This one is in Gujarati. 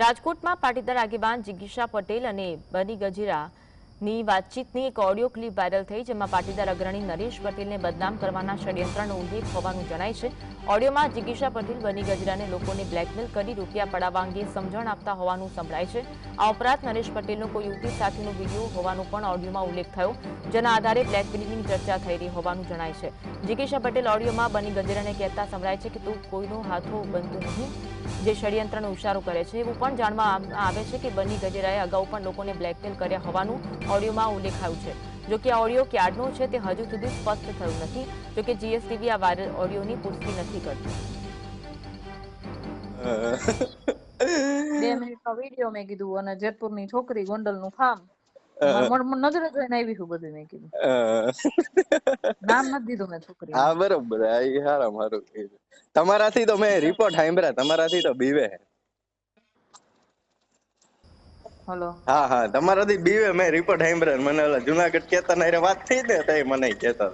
રાજકોટમાં પાટીદાર આગેવાન જિગીશા પટેલ અને બની ગજીરાની વાતચીતની એક ઓડિયો ક્લિપ વાયરલ થઈ, જેમાં પાટીદાર અગ્રણી નરેશ પટેલને બદનામ કરવાના ષડયંત્રનો ઉલ્લેખ હોવાનું જણાય છે. ઓડિયોમાં જિગીશા પટેલ બની ગજરાને લોકોને બ્લેકમેલ કરી રૂપિયા પડાવવા અંગે સમજણ આપતા હોવાનું સંભળાય છે. આ ઉપરાંત નરેશ પટેલનો કોઈ યુવતી સાથેનો વીડિયો હોવાનો પણ ઓડિયોમાં ઉલ્લેખ થયો, જેના આધારે બ્લેકમેલિંગની ચર્ચા થઈ રહી હોવાનું જણાય છે. જિગીશા પટેલ ઓડિયોમાં બની ગજરાને કહેતા સંભળાય છે કે તું કોઈનો હાથો બનતું નહીં. જે ષડયંત્રનો ઇશારો કરે છે એવું પણ જાણવા આવે છે કે બની ગજેરાએ અગાઉ પણ લોકોને બ્લેકમેલ કર્યા હોવાનું ઓડિયોમાં ઉલ્લેખાયું છે. જો કે આ ઓડિયો ક્યારનો છે તે હજુ સુધી સ્પષ્ટ થયું નથી જો કે જીએસટીવી આ વાયરલ ઓડિયોની પુષ્ટિ નથી કરતી. બે મિનિટનો વીડિયો મેં કીધું અને જેતપુરની છોકરી ગોંડલનું ફાર્મ. નજરે જોઈને આવી છું બધું મેં કીધું. નામ નથી દીધું મેં છોકરી હા બરોબર. આ ઈ હારામ તમારાથી તો મેં રિપોર્ટ સાંભળ્યા તમારાથી તો બીવે. હલો. હા હા તમારાથી બીવે મેં રિપોર્ટ સાંભળ્યા મને ઓલા જુનાગઢ કેતા ને વાત થઈ ને તઈ મને હતા